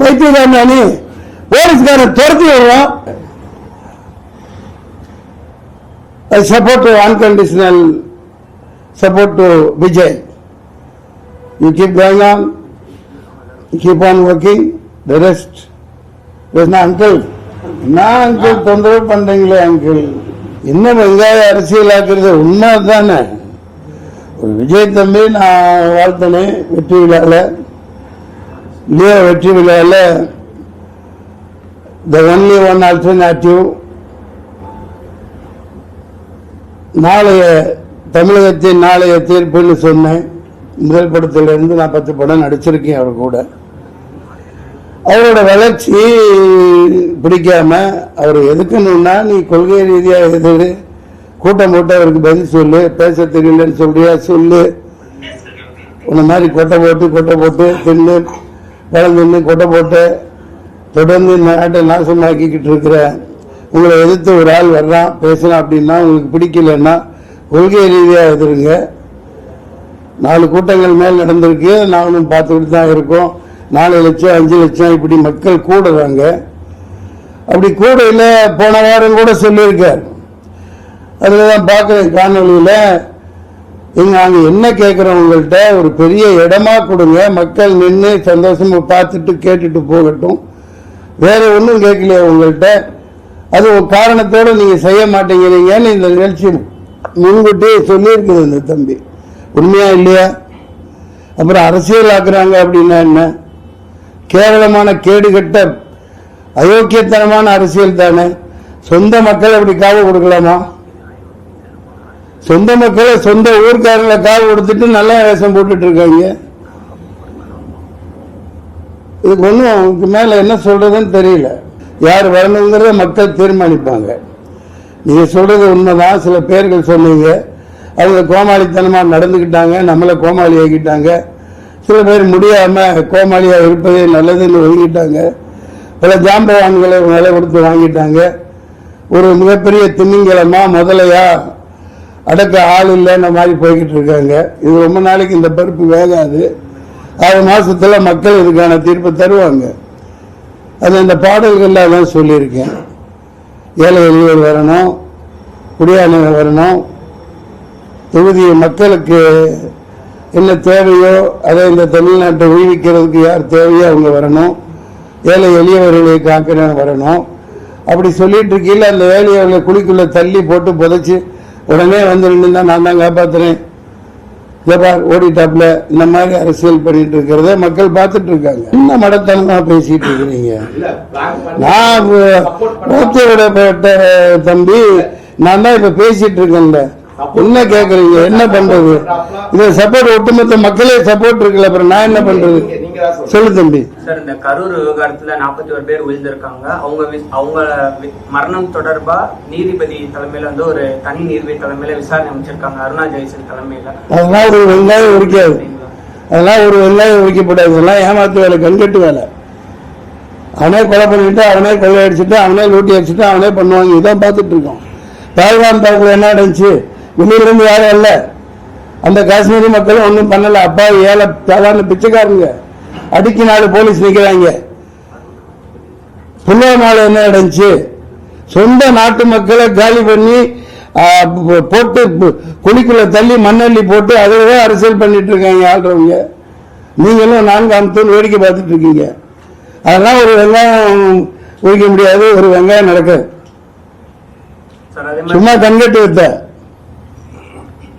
பைத்தியக்காரன் நீ போலீஸ்காரன் துரத்தி விடுறான். Support support support unconditional support to Vijay. You keep keep on, you keep on working, the rest. There's நான் அங்கிள் தொந்தரவு பண்றீங்களே அங்கிள் இன்னும் வெங்காய அரசியலாக்குறது? உண்மை தானே ஒரு விஜய் தம்பி நான் வாழ்த்தனேன் வெற்றி விழாவில் இந்திய வெற்றி விழாவில் த ஒன்லி ஒன் ஆல்டர்னேட்டிவ் நாளைய தமிழகத்தின் நாளைய தீர்ப்புன்னு சொன்னேன். முதல் படத்திலிருந்து நான் பத்து படம் நடிச்சிருக்கேன் அவர் கூட. அவரோட வளர்ச்சி பிடிக்காம அவர் எதுக்கணும்னா நீ கொள்கை ரீதியாக எது? கூட்டம் போட்டு அவருக்கு பதில் சொல்லு பேச தெரியலன்னு சொல்றியா? சொல்லு. உன்ன மாதிரி கொட்டை போட்டு கொட்டை போட்டு தின்னு கடந்து வந்து கொட்டை போட்டு தொடர்ந்து இந்த நாட்டை நாசமாக்கிக்கிட்டு இருக்கிற உங்களை எதிர்த்து ஒரு ஆள் வர்றான் பேசலாம் அப்படின்னா உங்களுக்கு பிடிக்கலன்னா கொள்கை ரீதியாக எதிருங்க நாலு கூட்டங்கள் மேல் நடந்திருக்கு. நானும் பார்த்துக்கிட்டு தான் இருக்கோம். நாலு லட்சம் அஞ்சு லட்சம் இப்படி மக்கள் கூடுறாங்க. அப்படி கூடையில் போன வாரம் கூட சொல்லியிருக்கார். அதில் தான் பார்க்குறேன் காணொலியில் இங்க என்ன கேட்குறோம் உங்கள்கிட்ட ஒரு பெரிய இடமா கொடுங்க. மக்கள் நின்று சந்தோஷமா பார்த்துட்டு கேட்டுட்டு போகட்டும். வேற ஒன்றும் கேட்கலையா உங்கள்கிட்ட அது ஒரு காரணத்தோடு நீங்கள் செய்ய மாட்டேங்கிறீங்கன்னு இந்த நிகழ்ச்சி முன்கூட்டியே சொல்லியிருக்குது இந்த தம்பி. உண்மையா இல்லையா? அப்புறம் அரசியல் ஆக்குறாங்க அப்படின்னா என்ன? கேவலமான கேடுகட்ட அயோக்கியத்தனமான அரசியல் தானே? சொந்த மக்கள் அப்படி காவு கொடுக்கலாமா? சொந்த மக்களை சொந்த ஊர்க்காரங்களை காவு கொடுத்துட்டு நல்ல வேஷம் போட்டுட்டு இருக்காங்க. இதுக்கு ஒன்றும் அவங்களுக்கு மேலே என்ன சொல்றதுன்னு தெரியல. யார் வரணுங்கிறத மக்கள் தீர்மானிப்பாங்க. நீங்கள் சொல்றது உண்மைதான். சில பேர்கள் சொன்னீங்க. அவங்க கோமாளித்தனமாக நடந்துக்கிட்டாங்க. நம்மளை கோமாளி ஆகிட்டாங்க சில பேர் முடியாம கோமாளியா இருப்பதே நல்லதுன்னு ஒதுங்கிட்டாங்க. பல ஜாம்பவான்களை விலை கொடுத்து வாங்கிட்டாங்க. ஒரு மிகப்பெரிய திமிங்கலமா முதலையா அடக்க ஆள் இல்லைன்ற மாதிரி போய்கிட்டு இருக்காங்க. இது ரொம்ப நாளைக்கு இந்த பருப்பு வேகாது. ஆறு மாதத்தில் மக்கள் இதுக்கான தீர்ப்பு தருவாங்க. அது இந்த பாடல்களில் தான் சொல்லியிருக்கேன். ஏழை எளியவர் வரணும் குடியானவர் வரணும். தொகுதி மக்களுக்கு என்ன தேவையோ அதை இந்த தமிழ்நாட்டை உய்விக்கிறதுக்கு யார் தேவையோ அவங்க வரணும். ஏழை எளியவர்களை காக்கிறவங்க வரணும். அப்படி சொல்லிட்டு இருக்கையில் அந்த ஏழையவர்களை குழிக்குள்ளே தள்ளி போட்டு புதைச்சி உடனே வந்து நின்று நான் தான் காப்பாத்துறேன். ஜபார் ஓடிட்டாப்ல இந்த மாதிரி அரசியல் பண்ணிட்டு இருக்கிறத மக்கள் பார்த்துட்டு இருக்காங்க. என்ன மடத்தனமா பேசிட்டு இருக்கிறீங்க? நான் விடப்பட்ட தம்பி நான் தான் இப்ப பேசிட்டு இருக்கேன்ல. என்ன கேக்குறீங்க? என்ன பண்றது? இது சப்போர்ட் ஒட்டுமொத்த மக்களே சப்போர்ட் இருக்குல்ல அப்புறம் நான் என்ன பண்றது. சொல்லு தம்பி. சார் இந்த கரூர் விவகாரத்துல நாற்பத்தி ஒரு பேர் விழுந்திருக்காங்க அவங்க அவங்க மரணம் தொடர்பா நீதிபதி தலைமையில வந்து ஒரு தனி நீதிபதி தலைமையில விசாரணை அமைச்சிருக்காங்க. அருணா ஜெயசன் தலைமையில. அதெல்லாம் ஒரு வெங்காயம் உரிக்காது. அதெல்லாம் ஒரு வெங்காயம் உரிக்கப்படாது. இதெல்லாம் ஏமாத்து வேலை கண்கட்டு வேலை. அவனே கொலை பண்ணிட்டு அவனே கொள்ளை அடிச்சுட்டு அவனே லூட்டி அடிச்சுட்டு அவனே பண்ணுவாங்க. இதான் பார்த்துட்டு இருக்கோம். பால்கான் தாக்குல என்ன நடந்துச்சு? வெளியில இருந்து யாரும் இல்ல. அந்த காஷ்மீரி மக்களும் ஒன்றும் பண்ணல. அப்பா ஏழை சாதாரண பிச்சைக்காரங்க. அடிக்கு நாலு போலீஸ் நிக்கிறாங்க. புல்வாமால என்ன நடந்துச்சு? சொந்த நாட்டு மக்களை காலி பண்ணி போட்டு குழிக்குள்ள தள்ளி மண்ணள்ளி போட்டு அதில் அரசியல் பண்ணிட்டு இருக்காங்க ஆள்றவங்க. நீங்களும் நான்கு அமுத்தம் வேடிக்கை பார்த்துட்டு இருக்கீங்க. அதெல்லாம் ஒரு வெங்காயம் உரிக்க முடியாது. ஒரு வெங்காயம் அதே சும்மா கண்கட்டு வித்த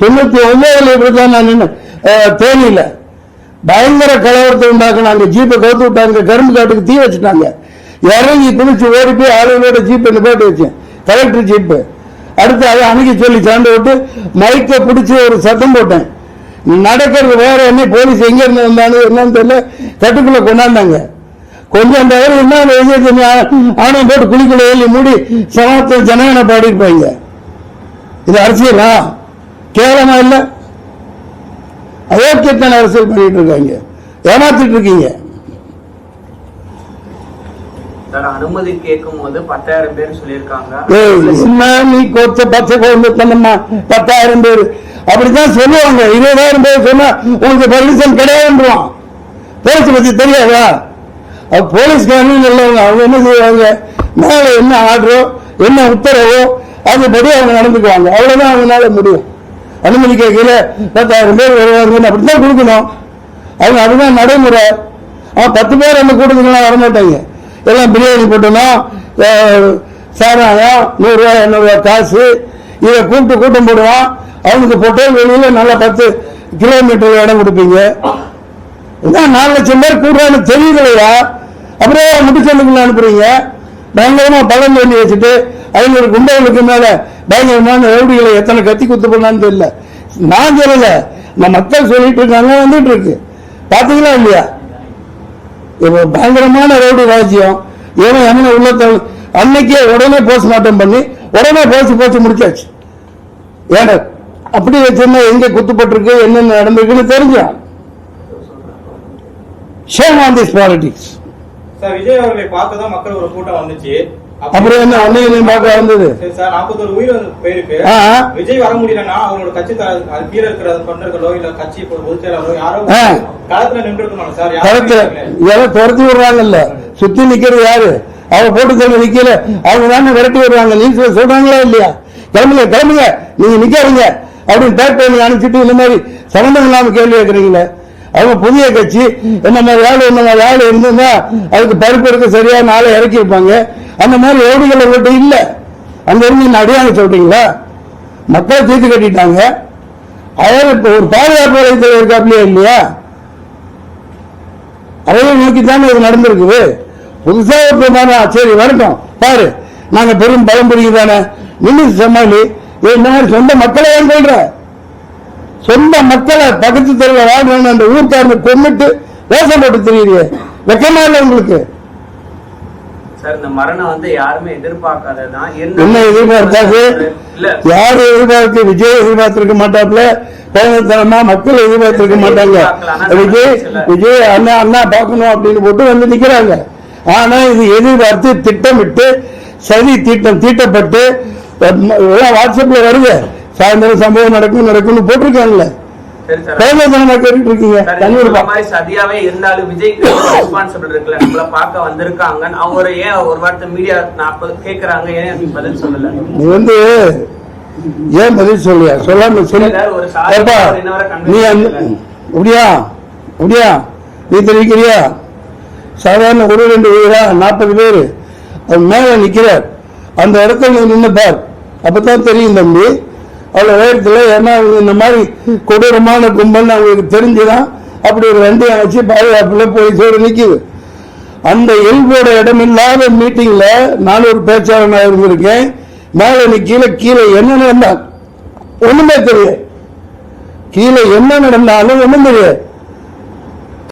தொண்ணூத்தி ஒன்பதுல இப்படிதான் நான் நின்று தேனியில. பயங்கர கலவரத்தை உண்டாக்குனாங்க. ஜீப்பை கவுத்து விட்டாங்க. கரும்பு காட்டுக்கு தீ வச்சுட்டாங்க. இறங்கி குளிச்சு ஓடி போய் ஆளுங்களோட ஜீப்பை நிப்பாட்டி வச்சேன். Collector jeep. அடுத்து அதை அணுகி சொல்லி சாண்டு விட்டு மைக்கை பிடிச்சி ஒரு சத்தம் போட்டேன். நடக்கிறது வேற என்ன? போலீஸ் எங்க இருந்து வந்தாலும் என்னன்னு தெரியல. கட்டுக்குள்ள கொண்டாந்தாங்க. கொஞ்சம் அந்த அவர் என்ன விஜய் ஆணவம் போட்டு குளிக்குள்ள எழுதி மூடி சமத்துவ ஜனகனை பாடியிருப்பாங்க. இது அரசியலா? கேவலமா இல்ல? அயோக்கியத்தன அரசியல் பண்ணிட்டு இருக்காங்க. ஏமாத்திட்டு இருக்கீங்க. அனுமதி கேட்கும் போது பத்தாயிரம் பேர் சொல்லியிருக்காங்க. பத்தாயிரம் பேர். அப்படித்தான் சொல்லுவாங்க. இருபதாயிரம் பேர் சொன்னா உங்களுக்கு பர்மிஷன் கிடையாதுன்றான் போலீஸ் பத்தி தெரியாதா? அது போலீஸ்காரங்க நல்லவங்க அவங்க என்ன செய்வாங்க? மேல என்ன ஆர்டரோ என்ன உத்தரவோ அதுபடி அவங்க நடந்துக்குவாங்க. அவ்வளவுதான் அவங்களால முடியும். அனுமதி கேட்கல பத்தாயிரம் பேர் வருவாங்கன்னு அப்படித்தான் கொடுக்கணும். அவங்க அதுதான் நடைமுறை. அவன் பத்து பேர் அந்த கூட்டத்துக்குலாம் வரமாட்டாங்க. எல்லாம் பிரியாணி போட்டணும் சாராயம் நூறுரூவா எண்ணூறுவா காசு. இதை கூப்பிட்டு கூட்டம் போடுவான். அவனுக்கு பொட்டல் வெளியில் நல்லா பத்து கிலோமீட்டர் இடம் கொடுப்பீங்க. இதான் நாலு லட்சம் பேர் கூடுறான்னு தெரியலையா? அப்படியே முடிச்சலுக்குள்ள அனுப்புறீங்க. பயங்கரமா பழம் பண்ணி வச்சுட்டு ஐநூறு குண்டர்களுக்கு மேலே பயங்கரமான ரவுடிகளை எத்தனை கத்தி குத்து பண்ணான்னு தெரியல. நான் சொல்லல. நம்ம மக்கள் சொல்லிட்டு இருக்காங்க வந்துட்டு இருக்கு. பாத்தீங்களா இல்லையா? இப்போ பயங்கரமான ரவுடி ராஜ்யம். ஏன்னா என்ன உள்ளத்தை அன்னைக்கே உடனே போஸ்ட்மார்ட்டம் பண்ணி உடனே போச்சு போச்சு முடிச்சாச்சு. ஏன்னா அப்படி வச்சிருந்தா எங்க குத்துப்பட்டிருக்கு என்னென்ன நடந்திருக்குன்னு தெரிஞ்சான் shame on this politics sir Vijay அவர்களை பார்க்க தான் மக்கள் ஒரு கூட்டம் வந்துச்சு. அப்ப- அப்புறம் என்ன அன்னைக்கு பார்க்க வந்தது சரி நாற்பத்தொரு உயிர் போயிருக்கு. விஜய் வர முடியலன்னா அவங்களோட கட்சி கீழே இருக்கிற தொண்டர்களோ இல்ல கட்சி பொதுச் செயலாளரோ யாரோ. களத்துல நின்று இருக்கணும் சார் கருத்து இதெல்லாம் துரத்தி விடுறாங்கல்ல. சுத்தி நிக்கிறது யாரு? அவ போட்டு தள்ளி நிக்கல. அவங்க தானே விரட்டி விடுறாங்க. நியூஸ்ல சொல்றாங்களா இல்லையா? கிளம்புங்க கிளம்புங்க. நீங்க நிக்காதீங்க. அப்படின்னு பேக் பண்ணி அனுப்பிச்சிட்டு இந்த மாதிரி சம்பந்தம் இல்லாம கேள்வி கேட்கறீங்களே அவங்க புதிய கட்சி என்ன மாதிரி ஆள் என்ன மாதிரி ஆள் இருந்திருந்தா அதுக்கு பருப்பு எடுக்க சரியான நாளை இறக்கியிருப்பாங்க அந்த மாதிரி ஓடிகள் அவர்கிட்ட இல்லை. அங்க இருந்து என்ன அடியாங்க சொல்றீங்களா? மக்களை தீர்த்து கட்டிட்டாங்க. அவர் இப்போ ஒரு பாதுகாப்பு வளையத்தில் இருக்காப்லையா இல்லையா? அவரை நோக்கி தானே இது நடந்திருக்குது. புதுசாக ஒரு சரி வரட்டும். பாரு நாங்க பெரும் பலம் புரியுது தானே நின்று சமாளி இந்த மாதிரி சொந்த மக்களை ஏன் சொல்ற. சொந்த மக்களை பக்கத்து தெருவில் வாழ்றாங்க அந்த ஊர்க்காரனை கொண்டுட்டு வேஷம் போட்டு தெரியுது வெக்கமா இல்லை உங்களுக்கு? சார் யாருமே என்ன எதிர்பார்த்தாது இல்ல. யாரு எதிர்பார்த்து விஜய் எதிர்பார்த்திருக்க மாட்டாப்ல குழந்தைத்தனமா மக்கள் எதிர்பார்த்திருக்க மாட்டாங்க. விஜய் விஜய் அண்ணா அண்ணா பார்க்கணும் அப்படின்னு போட்டு வந்து நிக்கிறாங்க. ஆனா இது எதிர்பார்த்து திட்டமிட்டு சதி தீட்டம் தீட்டப்பட்டு எல்லாம் வாட்ஸ்அப்ல வருது. சாயந்தரம் சம்பவம் நடக்கும் நடக்கும்னு போட்டிருக்காங்கல்ல. குழந்தைத்தனமா கேட்டுட்டு இருக்கீங்க? மாதிரி சதியாவே இருந்தாலும் விஜய்க்கு ரெஸ்பான்சிபிள் இருக்குல்ல. நம்மள பார்க்க வந்திருக்காங்க அவங்க ஏன் ஒரு வார்த்தை மீடியா நாற்பது கேக்குறாங்க? ஏன் பதில் சொல்லல? நீ வந்து ஏன் பதில் சொல்லியா சொல்லாம சொல்லு இல்ல, ஒரு சாதாரண ஏப்பா, ஒரு இன்னவரை convince நீ. அப்படியா? அப்படியா? நீ தெரிவிக்கிறியா? சாதாரண ஒரு ரெண்டு உயிரா நாற்பது பேர். மேல நிக்கிறார். அந்த இடத்துல நீ நின்னு பார். அப்பதான் தெரியும் தம்பி அவ்வளோ வேகத்தில் ஏன்னா இந்த மாதிரி கொடூரமான கும்பல் அவங்களுக்கு தெரிஞ்சுதான் அப்படி ஒரு வண்டியை வச்சு போய் போலீஸோடு நிற்கிது அந்த எல்போட இடமில்லாத மீட்டிங்கில் நான் ஒரு பேச்சாளனாக இருந்திருக்கேன். மேலே நீ கீழே கீழே என்ன நடந்தான் ஒன்றுமே தெரியாது கீழே என்ன நடந்தாலும் ஒன்றும் தெரியாது